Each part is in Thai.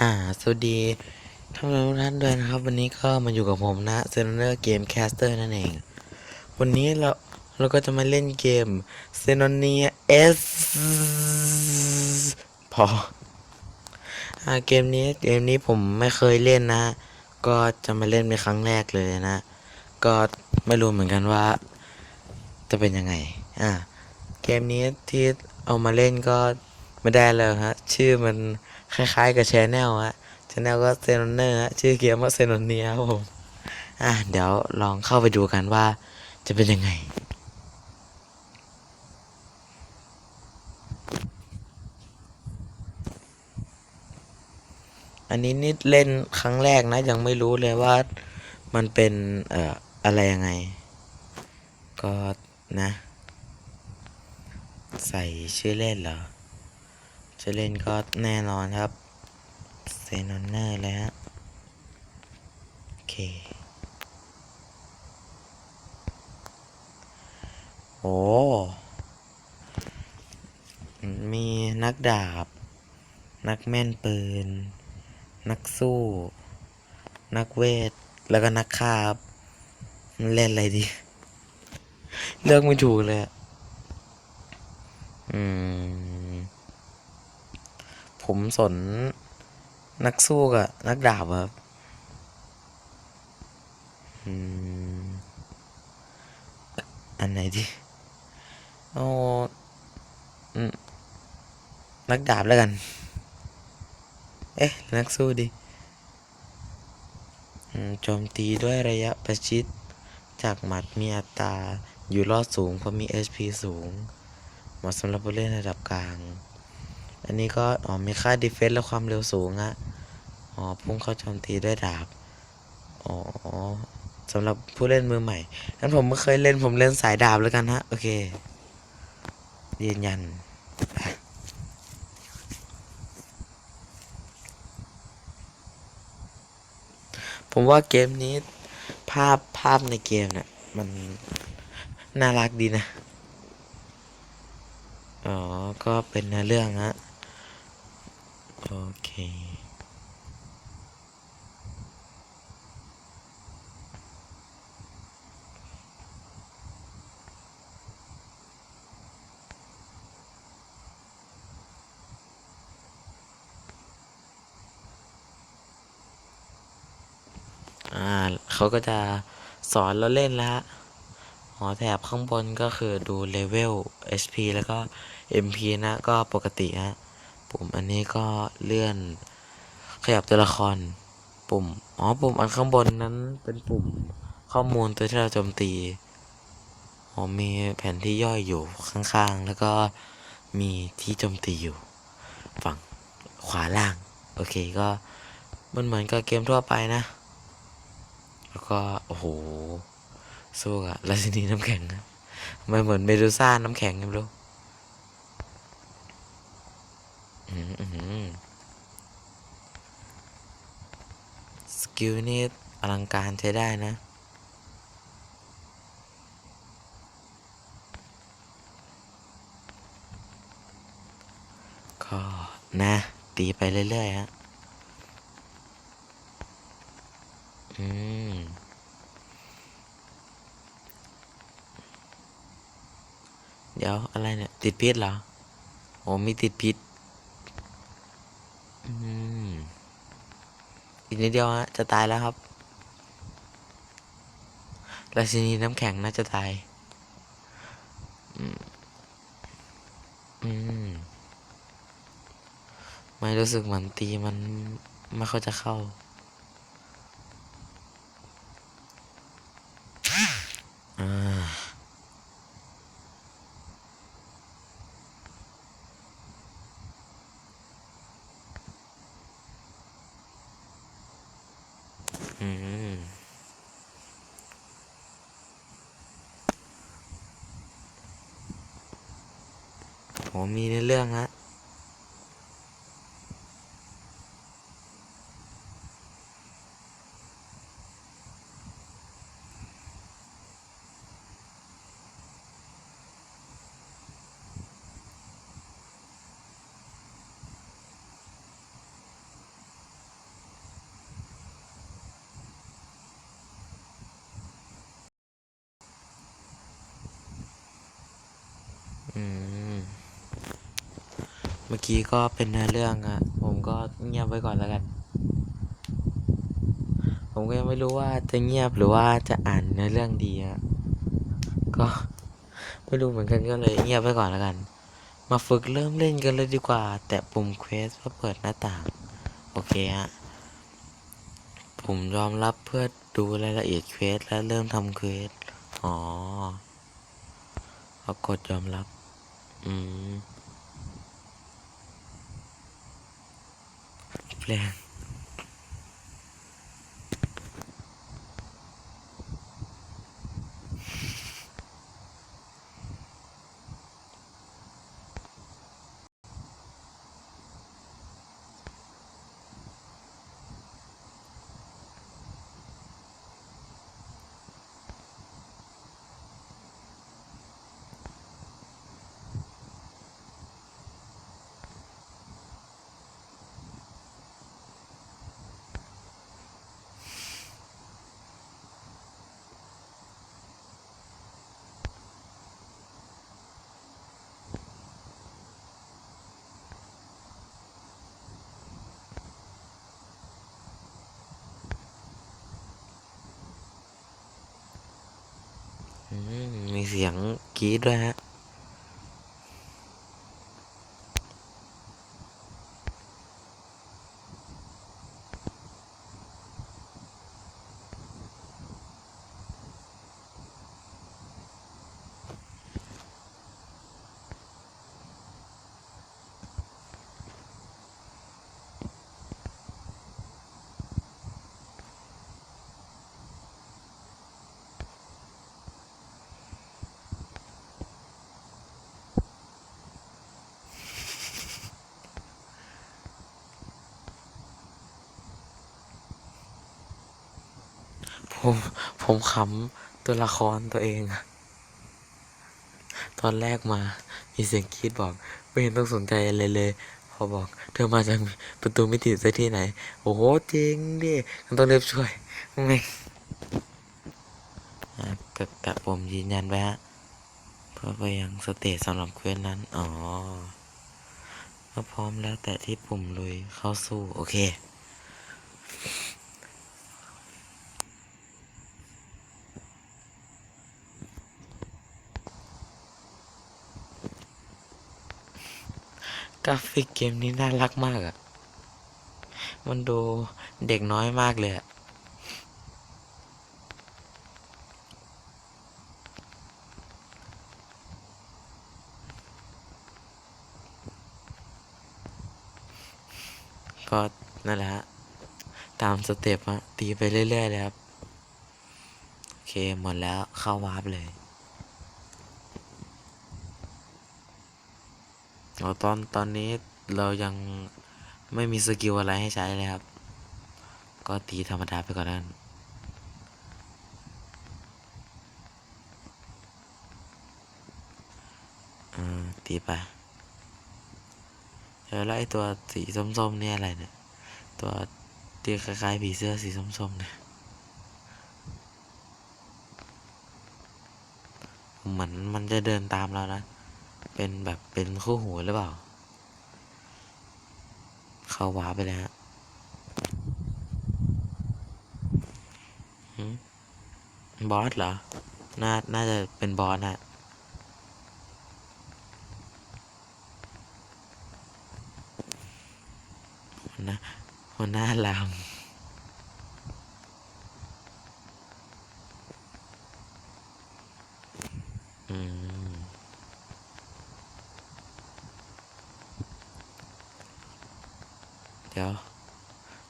อ่า สวัสดีท่านผู้ชมทุกท่านด้วยนะครับ วันนี้ก็มาอยู่กับผมนะเซนเนอร์เกมแคสเตอร์นั่นเอง วันนี้เราเราก็จะมาเล่นเกมเซนเนียเอสพออ่าเกมนี้เกมนี้ผมไม่เคยเล่นนะ ก็จะมาเล่นเป็นครั้งแรกเลยนะ ก็ไม่รู้เหมือนกันว่า จะเป็นยังไง อ่า เกมนี้ที่เอามาเล่นก็ไม่ได้แล้วฮะ ชื่อมัน คล้ายๆ กับชแนลฮะชแนลก็เซนเนอร์ฮะชื่อเกมว่าเซนเนียครับผมอะเดี๋ยวลองเข้าไปดูกันว่าจะเป็นยังไงอันนี้นิดเล่นครั้งแรกนะ ยังไม่รู้เลยว่ามันเป็นเอ่ออะไรยังไง ก็นะ ใส่ชื่อเล่นเหรอ ชื่อเล่นก็แน่นอนครับ เซนอนเนอร์เลยฮะ โอเค โอ้ มีนักดาบ นักแม่นปืน นักสู้ นักเวท แล้วก็นักฆ่าครับ มันเล่นอะไรดี เลือกไม่ถูกเลยอะอืม ผมสนนักสู้กับนักดาบครับอันไหนดีโอ้นักดาบแล้วกัน เอ๊ะ นักสู้ดิโจมตีด้วยระยะประชิด จากหมัดมีอัตราอยู่รอดสูงเพราะมี HP สูง เหมาะสำหรับผู้เล่นระดับกลาง อันนี้ก็อ๋อมีค่าดีเฟนส์และความเร็วสูงอะอ๋อพุ่งเข้าโจมตีด้วยดาบ อ๋อสำหรับผู้เล่นมือใหม่งั้นผมไม่เคยเล่นผมเล่นสายดาบแล้วกันฮะ โอเค ยืนยัน ผมว่าเกมนี้ ภาพภาพในเกมเนี่ยมัน น่ารักดีนะ อ๋อ ก็เป็นเนื้อเรื่องฮะ โอเค อ่า เขาก็จะสอนเราเล่นแล้วฮะหอแถบข้างบนก็คือดูเลเวล HP แล้วก็ MP นะ ก็ปกติฮะ ปุ่มอันนี้ก็เลื่อน ขยับตัวละคร ปุ่ม อ๋อ ปุ่มอันข้างบนนั้นเป็นปุ่มข้อมูลตัวที่เราโจมตี อ๋อ มีแผนที่ย่อยอยู่ข้างๆ แล้วก็มีที่โจมตีอยู่ ฝั่งขวาล่าง โอเคก็มันเหมือนกับเกมทั่วไปนะ แล้วก็ โอ้โหสู้กับราชินีน้ำแข็งนะมันเหมือนเมดูซ่าน้ำแข็งกันรู้อื้อหืออื้อหือ สกิลนี่อลังการใช้ได้นะ ก็นะ ตีไปเรื่อยๆฮะ อืมเดี๋ยวอะไรเนี่ย ติดพิษเหรอ โอ้มีติดพิษ อีกนิดเดียวฮะจะตายแล้วครับราชินีน้ำแข็งน่าจะตายอืมอืมไม่รู้สึกเหมือนตีมันไม่ค่อยจะเข้า อ่า อืม โหมีในเรื่องฮะ อืม เมื่อกี้ก็เป็นเนื้อเรื่องอะผมก็เงียบไว้ก่อนแล้วกัน ผมก็ยังไม่รู้ว่าจะเงียบหรือว่าจะอ่านเนื้อเรื่องดีอะก็ไม่รู้เหมือนกันก็เลยเงียบไว้ก่อนแล้วกัน มาฝึกเริ่มเล่นกันเลยดีกว่า แตะปุ่มเควสเพื่อเปิดหน้าต่าง โอเคฮะผมยอมรับเพื่อดูรายละเอียดเควสและเริ่มทำเควส อ๋อเขากดยอมรับ อืมแปลง มีเสียงกรี๊ดด้วยฮะ ผมผมขำตัวละครตัวเอง ตอนแรกมา มีเสียงกรีดบอกไม่เห็นต้องสนใจอะไรเลยพอบอก เธอมาจากประตูมิติซะที่ไหน โอ้โหจริงดิมันต้องเรียบช่วยไม่อะแปะแปะผมยืนยันไว้ฮะ เพื่อไปยังสเตจสำหรับเควสนั้น อ๋อก็พร้อมแล้วแต่ที่ปุ่มลุยเข้าสู้ โอเค กราฟิกเกมนี้น่ารักมากอะ่ะมันดูเด็กน้อยมากเลยอะก็นั่นแหละฮะ ตามสเต็ปอะตีไปเรื่อยๆเลยครับ โอเค หมดแล้วเข้าวาร์ปเลย เอาตอนตอนนี้เรายังไม่มีสกิลอะไรให้ใช้เลยครับ ก็ตีธรรมดาไปก่อนนั่นตีไปแล้วไอตัวสีส้มๆเนี่ยอะไรเนี่ย ตัวที่คล้ายๆผีเสื้อสีส้มๆเนี่ยเหมือนมันจะเดินตามเรานะ เป็นคู่หูหรือเปล่า เข้าว้าไปแล้วฮะบอสเหรอ น่า น่าจะเป็นบอสฮะหัวหน้าหัวหน้าลามอืม เดี๋ยว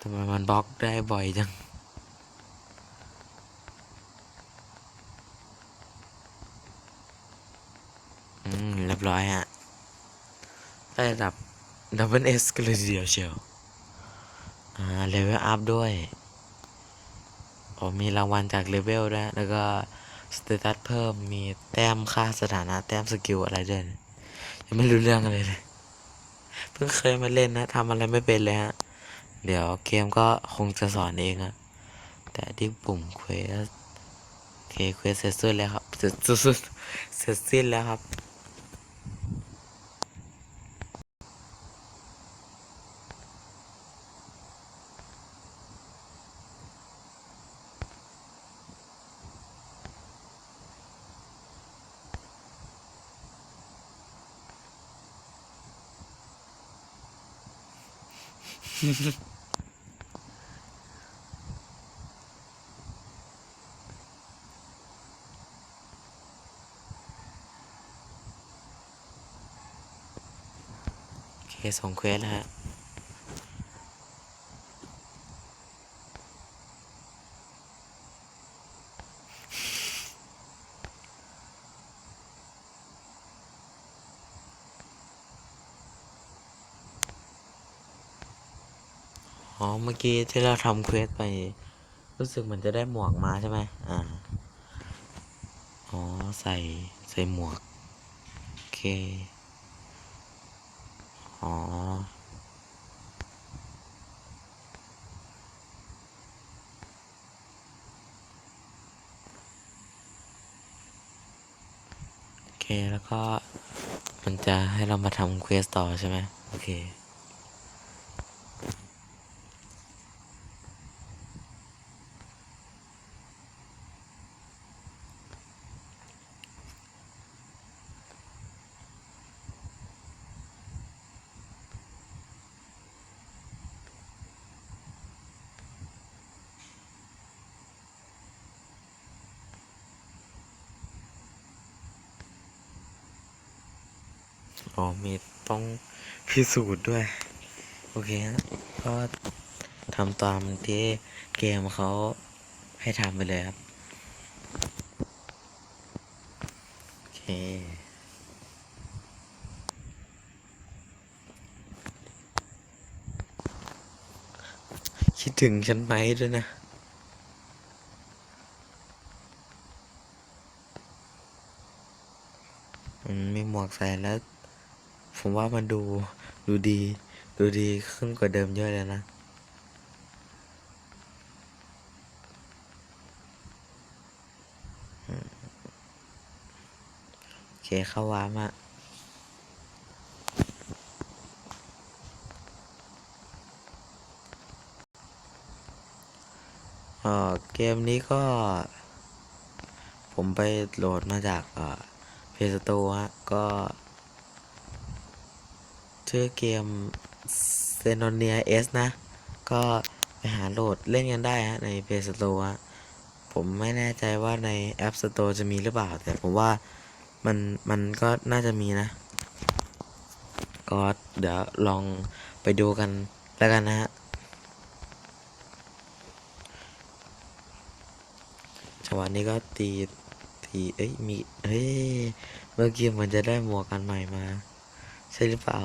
ทำไมมัน บล็อกได้บ่อยจัง อืม เรียบร้อยฮะ ได้ระดับดับเบิลเอสกันเลยทีเดียวเชียว อ่า เลเวลอัพด้วยโอ้มีรางวัลจากเลเวลด้วยแล้วก็สเตตัสเพิ่มมีแต้มค่าสถานะ แต้มสกิลอะไรด้วยยังไม่รู้เรื่องอะไรเลย เพิ่งเคยมาเล่นนะทำอะไรไม่เป็นเลยฮะ เดี๋ยวเกมก็คงจะสอนเองอะแต่ที่ปุ่มเควสเคเควสเสร็จสิ้แล้วครับ เสร็จสิ้เสร็จสิ้นแล้วครับ嗯。 โอเคส่งเควสแล้วฮะอ๋อ เมื่อกี้ที่เราทำเควสไป รู้สึกเหมือนจะได้หมวกมาใช่ไหมอ่า อ๋อ ใส่ ใส่หมวก โอเค อ๋อโอเค แล้วก็มันจะให้เรามาทำเควสต่อใช่ไหมโอเค อ๋อมีต้องพิสูจน์ด้วย โอเคฮะก็ทำตามที่เกมเขาให้ทำไปเลยครับ โอเคคิดถึงฉันไหมด้วยนะอืมมีหมวกใส่แล้ว ผมว่ามันดูดูดี ดูดีขึ้นกว่าเดิมเยอะเลยนะอืมโอเคเข้าวาร์ปอะเอ่อเกมนี้ก็ ผมไปโหลดมาจากเพย์สโตร์ฮะก็ ชื่อเกม z e n o n i a S นะ ก็ไปหาโหลดเล่นกันได้ฮะใน Play Store ฮะผมไม่แน่ใจว่าใน App Store จะมีหรือเปล่า แต่ผมว่ามันมันก็น่าจะมีนะ ก็เดี๋ยวลองไปดูกันแล้วกันนะฮะจังหวะนี้ก็ตีตีเอ้ยมีเฮ้ยเมื่อกี้มันจะได้หมวกอันใหม่มา ใช่หรือเปล่า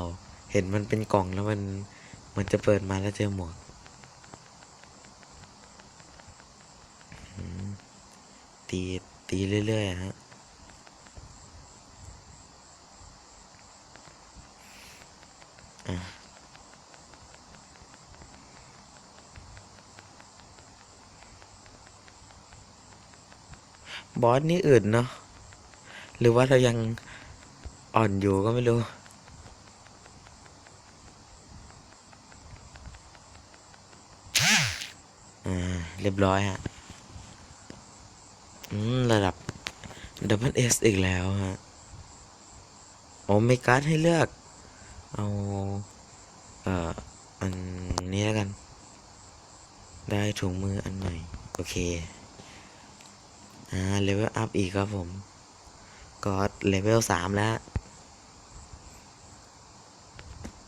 เห็นมันเป็นกล่องแล้วมันมันจะเปิดมาแล้วเจอหมวกตีตีเรื่อยๆฮะอะบอสนี่อื่นเนาะหรือว่าเรายังอ่อนอยู่ก็ไม่รู้ อ่า เรี ยบร้อยฮะอืมระดับดับเบิลเอสอีกแล้วฮะ โอ้มีการ์ดให้เลือก เอา เอ่อ อันนี้แล้วกัน ได้ถุงมืออันใหม่ โอเค อ่า เลเวลอัพอีกครับผม ก็เลเวลสามแล้ว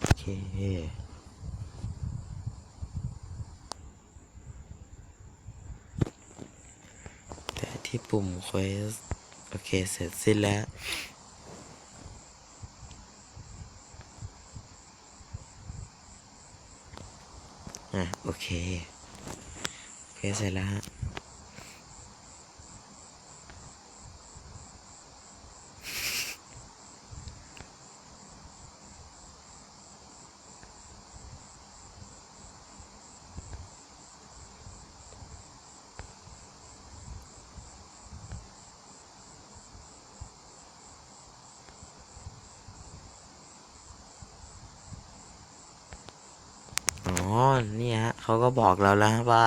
โอเค แต่ ที่ปุ่มเควสโอเค เสร็จสิ้นแล้ว อะ โอเค เควสเสร็จแล้วฮะ อ๋อนี่ฮะเขาก็บอกเราแล้วว่า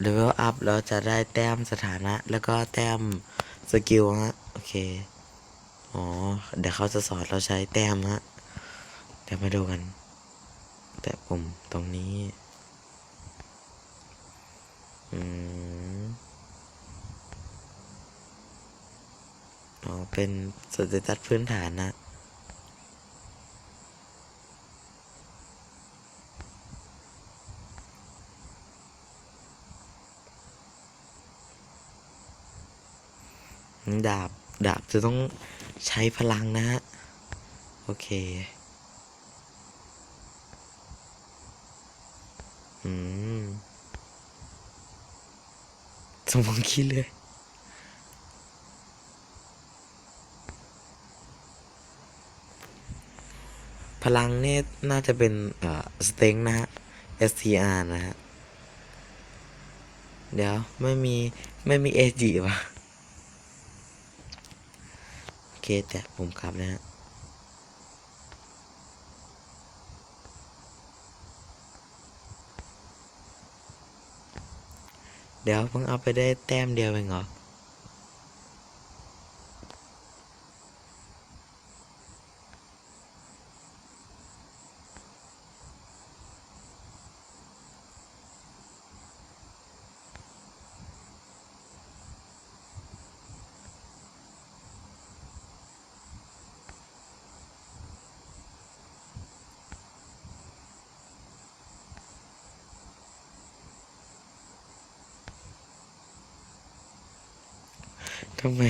เลเวลอัพเราจะได้แต้มสถานะ แล้วก็แต้มสกิลฮะ โอเค อ๋อ เดี๋ยวเขาจะสอนเราใช้แต้มฮะ เดี๋ยวมาดูกัน แตะปุ่มตรงนี้ อืมอ๋อ เป็นสเตตัสพื้นฐานนะ ดาบจะต้องใช้พลังนะฮะ โอเค อืมสมองคิดเลย พลังเนี่ยน่าจะเป็นเอ่อสเต็งนะฮะ STR นะฮะ เดี๋ยว ไม่มี ไม่มี AG วะ เคแต่ผมขับนะฮะเดี๋ยวเพิ่งเอาไปได้แต้มเดียวเองเหรอำไม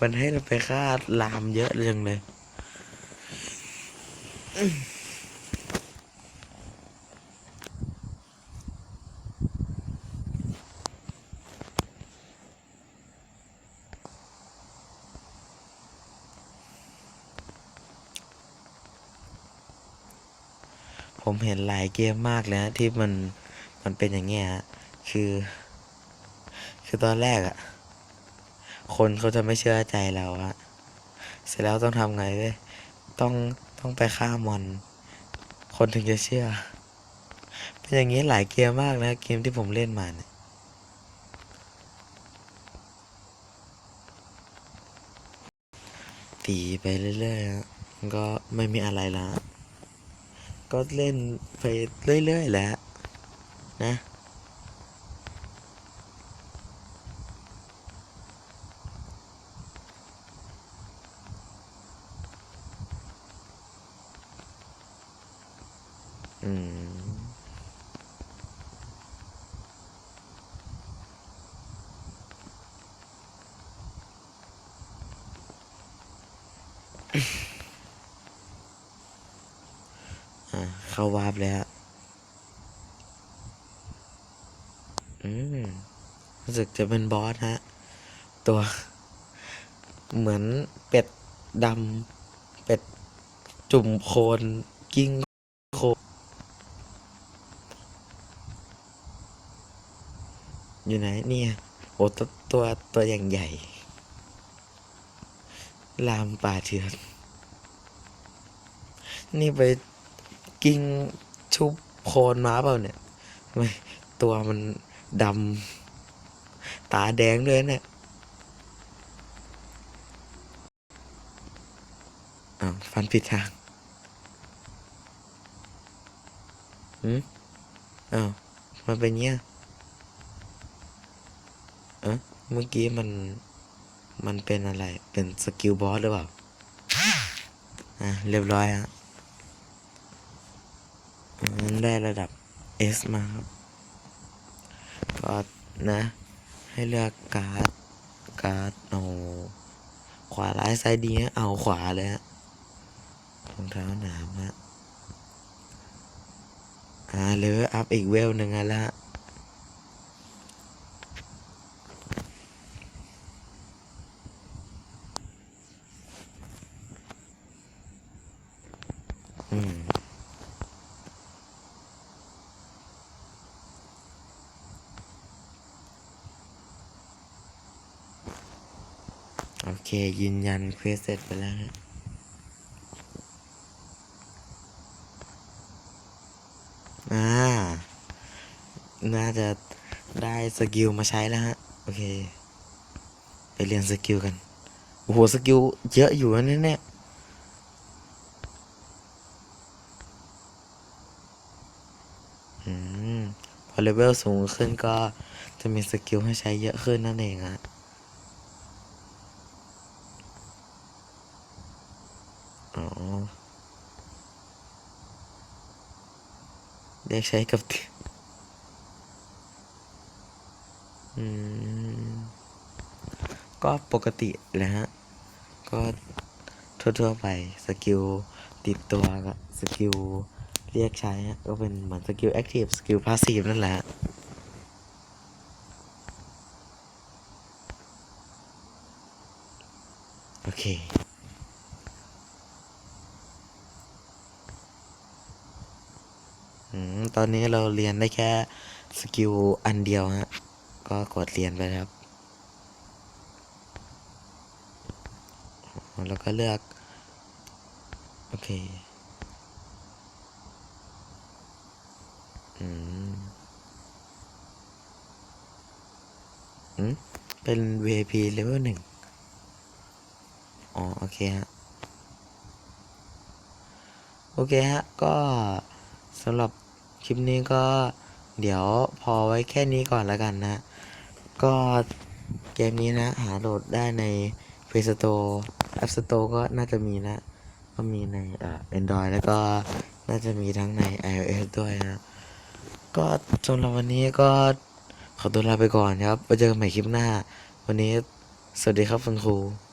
มันให้เราไปฆ่าลามเยอะจังเลยผมเห็นหลายเกมมากเลยนะที่มันมันเป็นอย่างเงี้ยฮะคือ คือตอนแรกอะ คนเขาจะไม่เชื่อใจเราอะเสร็จแล้วต้องทำไงเว้ยต้องต้องไปฆ่ามอน คนถึงจะเชื่อ เป็นอย่างนี้หลายเกมมากนะ เกมที่ผมเล่นมาเนี่ยตีไปเรื่อยๆฮะมันก็ไม่มีอะไรละ ก็เล่นไปเรื่อยๆแหละนะาวาร์ปแล้วอืมรู้สึกจะเป็นบอสฮะ ตัว เหมือนเป็ดดำเป็ดจุ่มโคลนกิ้งโคลนอยู่ไหนเนี่ยโอ้ตัวตัวตัวอย่างใหญ่ ลามป่าเถื่อนนี่ไป กิ้งชุบโคนมาเปล่าเนี่ยไม่ตัวมันดำตาแดงด้วยเนี่ยอ้าวฟันผิดทางหืมอ้าวมันเป็นเงี้ยเอะเมื่อกี้มัน มันเป็นอะไร เป็นสกิลบอสหรือเปล่า อะ เรียบร้อยฮะ ได้ระดับ S มาครับ ก็นะ ให้เลือกการ์ด การ์ดเอาขวาร้ายซ้ายดีฮะเอาขวาเลยฮะรองเท้าหนามฮะอ่าเลเวลอัพอีกเวลหนึ่งอะละ โอเค ยืนยันเควสเสร็จไปแล้วฮะอ่า น่าจะได้สกิลมาใช้แล้วฮะ โอเค ไปเรียนสกิลกัน โอ้โห สกิลเยอะอยู่นะเนี่ยอเลเวลสูงขึ้นก็จะมีสกิลให้ใช้เยอะขึ้นนั่นเองอะ เรียกใช้กับอืมก็ปกติแหละฮะ ก็ทั่วๆไปสกิลติดตัวก็สกิลเรียกใช้ฮะก็เป็นเหมือนสกิลแอคทีฟสกิลพาสซีฟนั่นแหละโอเค อืม ตอนนี้เราเรียนได้แค่สกิลอันเดียวฮะ ก็กดเรียนไปครับ แล้วก็เลือก โอเค อืม อืม เป็น VIP level หนึ่งอ๋อ โอเคฮะ โอเคฮะ ก็สำหรับ คลิปนี้ก็เดี๋ยวพอไว้แค่นี้ก่อนแล้วกันนะ ก็เกมนี้นะ หาโหลดได้ใน Play Store App Store ก็น่าจะมีนะ ก็มีในเอ่อ Android แล้วก็น่าจะมีทั้งใน iOS ด้วยนะ ก็สำหรับวันนี้ก็ขอตัวลาไปก่อนครับไว้เจอกันใหม่คลิปหน้า วันนี้สวัสดีครับคุณครู